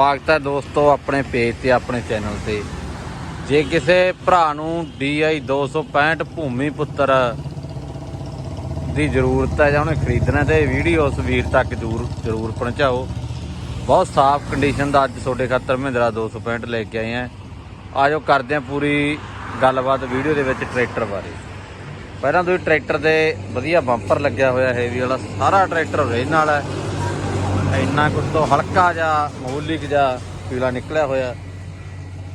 ਸਵਾਗਤ ਹੈ ਦੋਸਤੋ ਆਪਣੇ ਪੇਜ ਤੇ, ਆਪਣੇ ਚੈਨਲ ਤੇ। ਜੇ ਕਿਸੇ ਭਰਾ ਨੂੰ DI 265 ਭੂਮੀ ਪੁੱਤਰ ਦੀ ਜ਼ਰੂਰਤ ਹੈ ਜਾਂ ਉਹਨੇ ਖਰੀਦਣਾ ਤੇ ਵੀਡੀਓ ਉਸ ਵੀਰ ਤੱਕ ਜ਼ਰੂਰ ਜ਼ਰੂਰ ਪਹੁੰਚਾਓ। ਬਹੁਤ ਸਾਫ਼ ਕੰਡੀਸ਼ਨ ਦਾ ਅੱਜ ਤੁਹਾਡੇ ਖਾਤਰ ਮਹਿੰਦਰਾ 265 ਲੈ ਕੇ ਆਏ ਆ ਆਜੋ ਕਰਦੇ ਆ ਪੂਰੀ ਗੱਲਬਾਤ ਵੀਡੀਓ ਦੇ ਵਿੱਚ ਟਰੈਕਟਰ ਬਾਰੇ। ਪਹਿਲਾਂ ਤੁਸੀਂ ਟਰੈਕਟਰ ਦੇ ਵਧੀਆ ਬੰਪਰ ਲੱਗਿਆ ਹੋਇਆ ਹੈਵੀ ਵਾਲਾ, ਸਾਰਾ ਟਰੈਕਟਰ ਓਰੀਜਨਲ ਹੈ। ਇੰਨਾ ਕੁਝ ਤੋਂ ਹਲਕਾ ਜਿਹਾ ਮਾਮੂਲੀ ਜਿਹਾ ਪੀਲਾ ਨਿਕਲਿਆ ਹੋਇਆ।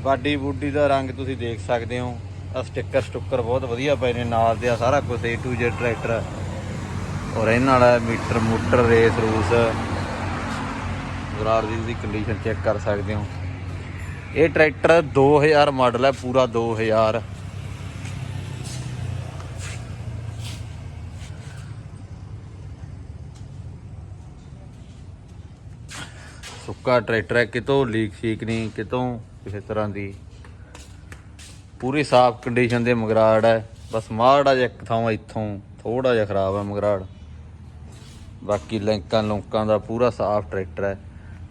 ਬਾਡੀ ਬੂਡੀ ਦਾ ਰੰਗ ਤੁਸੀਂ ਦੇਖ ਸਕਦੇ ਹੋ। ਆ ਸਟicker ਸਟੁੱਕਰ ਬਹੁਤ ਵਧੀਆ ਪਏ ਨੇ ਨਾਲ ਦੇ ਆ ਸਾਰਾ ਕੁਝ A to Z ਟਰੈਕਟਰ। ਔਰ ਇਹਨਾਂ ਵਾਲਾ ਮੀਟਰ, ਮੋਟਰ, ਰੇਸ, ਰੂਸ। ਗਰਾੜ ਦੀ ਦੀ ਕੰਡੀਸ਼ਨ ਚੈੱਕ ਕਰ ਸਕਦੇ ਹੋ। ਇਹ ਟਰੈਕਟਰ 2000 ਮਾਡਲ ਹੈ, ਪੂਰਾ 2000 ਸੁੱਕਾ ਟਰੈਕਟਰ ਹੈ, ਕਿਤੋਂ ਲੀਕ ਸ਼ੀਕ ਨਹੀਂ, ਕਿਤੋਂ ਕਿਸੇ ਤਰ੍ਹਾਂ ਦੀ। ਪੂਰੀ ਸਾਫ਼ ਕੰਡੀਸ਼ਨ ਦੇ ਮਗਰਾੜ ਹੈ। ਬਸ ਮਾੜਾ ਜਿਹਾ ਇੱਕ ਥਾਂ ਇੱਥੋਂ ਥੋੜਾ ਜਿਹਾ ਖਰਾਬ ਹੈ ਮਗਰਾੜ। ਬਾਕੀ ਲਿੰਕਾਂ ਲੁੰਕਾਂ ਦਾ ਪੂਰਾ ਸਾਫ਼ ਟਰੈਕਟਰ ਹੈ।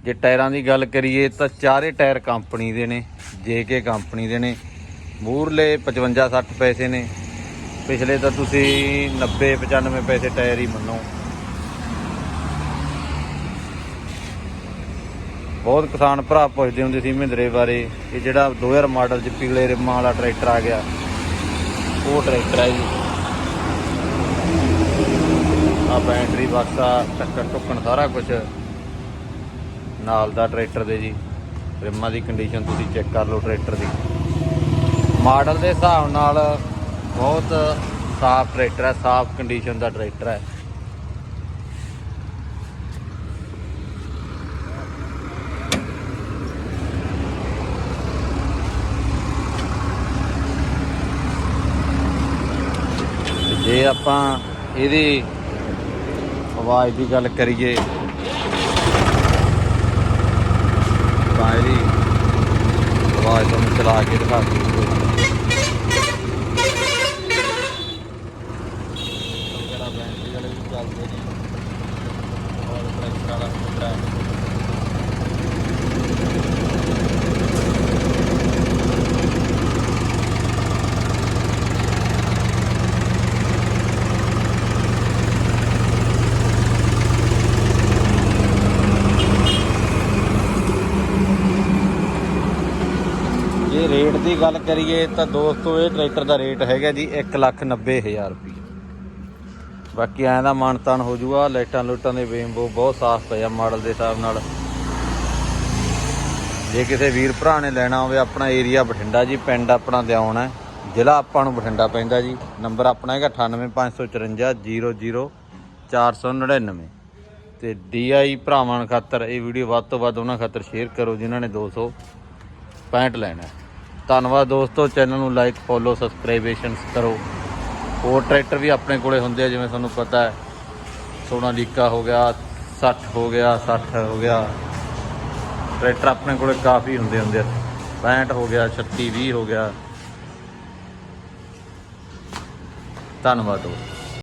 ਜੇ ਟਾਇਰਾਂ ਦੀ ਗੱਲ ਕਰੀਏ ਤਾਂ ਚਾਰੇ ਟਾਇਰ ਕੰਪਨੀ ਦੇ ਨੇ ਜੇਕੇ ਕੰਪਨੀ ਦੇ ਨੇ। ਮੂਰਲੇ 55 60 ਪੈਸੇ ਨੇ। ਪਿਛਲੇ ਤਾਂ ਤੁਸੀਂ 90 95 ਪੈਸੇ ਟਾਇਰ ਹੀ ਮੰਨੋ। ਬਹੁਤ ਕਿਸਾਨ ਭਰਾ ਪੁੱਛਦੇ ਹੁੰਦੇ ਸੀ ਮਹਿੰਦਰੇ ਬਾਰੇ ਇਹ ਜਿਹੜਾ 2000 ਮਾਡਲ ਚ ਪੀਲੇ ਰਿਮਾਂ ਵਾਲਾ ਟਰੈਕਟਰ ਆ ਗਿਆ, ਉਹ ਟਰੈਕਟਰ ਹੈ ਜੀ। ਆ ਬੈਟਰੀ ਬਕਸਾ ਟੱਕਰ ਟੁੱਕਣ ਸਾਰਾ ਕੁਝ ਨਾਲ ਦਾ ਟਰੈਕਟਰ ਦੇ ਜੀ। ਰਿਮਾਂ ਦੀ ਕੰਡੀਸ਼ਨ ਤੁਸੀਂ ਚੈੱਕ ਕਰ ਲਓ ਟਰੈਕਟਰ ਦੀ। ਮਾਡਲ ਦੇ ਹਿਸਾਬ ਨਾਲ ਬਹੁਤ ਸਾਫ਼ ਟਰੈਕਟਰ ਹੈ ਸਾਫ਼ ਕੰਡੀਸ਼ਨ ਦਾ ਟਰੈਕਟਰ ਹੈ ਤੇ ਜੇ ਆਪਾਂ ਇਹਦੀ ਆਵਾਜ਼ ਦੀ ਗੱਲ ਕਰੀਏ, ਤਾਂ ਇਹਦੀ ਆਵਾਜ਼ ਤੁਹਾਨੂੰ ਚਲਾ ਕੇ ਦਿਖਾ ਦਿੰਦੇ ਜਿਹੜਾ ਬੈਟਰੀ ਵਾਲੇ ਵੀ ਚੱਲਦੇ ਨੇ ਔਰ ਪ੍ਰੈਸ਼ਰ ਵਾਲਾ ਹੁੰਦਾ ਰੇਟ ਦੀ ਗੱਲ ਕਰੀਏ ਤਾਂ ਦੋਸਤੋ, ਇਹ ਟਰੈਕਟਰ ਦਾ ਰੇਟ ਹੈਗਾ ਜੀ 190000 ਰੁਪਏ ਬਾਕੀ ਐਂ ਦਾ ਮਾਨਤਾਨ ਹੋ ਜੂਗਾ, ਲਾਈਟਾਂ ਲੂਟਾਂ ਦੇ ਵੇਮਬੋ ਬਹੁਤ ਸਾਫ਼ ਪਿਆ ਮਾਡਲ ਦੇ ਹਿਸਾਬ ਨਾਲ। ਜੇ ਕਿਸੇ ਵੀਰ ਭਰਾ ਨੇ ਲੈਣਾ ਹੋਵੇ, ਆਪਣਾ ਏਰੀਆ ਬਠਿੰਡਾ ਜੀ, ਪਿੰਡ ਆਪਣਾ ਦਿਆਉਣ ਹੈ, ਜ਼ਿਲ੍ਹਾ ਆਪਾਂ ਨੂੰ ਬਠਿੰਡਾ ਪੈਂਦਾ ਜੀ। ਨੰਬਰ ਆਪਣਾ ਹੈਗਾ 9854500499 ਤੇ ਡੀਆਈ ਭਰਾਵਾਂ ਖਾਤਰ ਇਹ ਵੀਡੀਓ ਵੱਧ ਤੋਂ ਵੱਧ ਉਹਨਾਂ ਖਾਤਰ ਸ਼ੇਅਰ ਕਰੋ, ਜਿਨ੍ਹਾਂ ਨੇ 265 ਲੈਣਾ ਧੰਨਵਾਦ ਦੋਸਤੋ ਚੈਨਲ ਨੂੰ ਲਾਈਕ ਫੋਲੋ ਸਬਸਕ੍ਰਾਈਬੇਸ਼ਨਸ ਕਰੋ। ਹੋਰ ਟਰੈਕਟਰ ਵੀ ਆਪਣੇ ਕੋਲੇ ਹੁੰਦੇ ਆ, ਜਿਵੇਂ ਤੁਹਾਨੂੰ ਪਤਾ ਹੈ। ਸੋਨਾਲੀਕਾ ਹੋ ਗਿਆ 60 ਹੋ ਗਿਆ 60 ਹੋ ਗਿਆ। ਟਰੈਕਟਰ ਆਪਣੇ ਕੋਲੇ ਕਾਫੀ ਹੁੰਦੇ ਹੁੰਦੇ ਆ। 65 ਹੋ ਗਿਆ 36 20 ਹੋ ਗਿਆ। ਧੰਨਵਾਦ ਦੋਸਤੋ।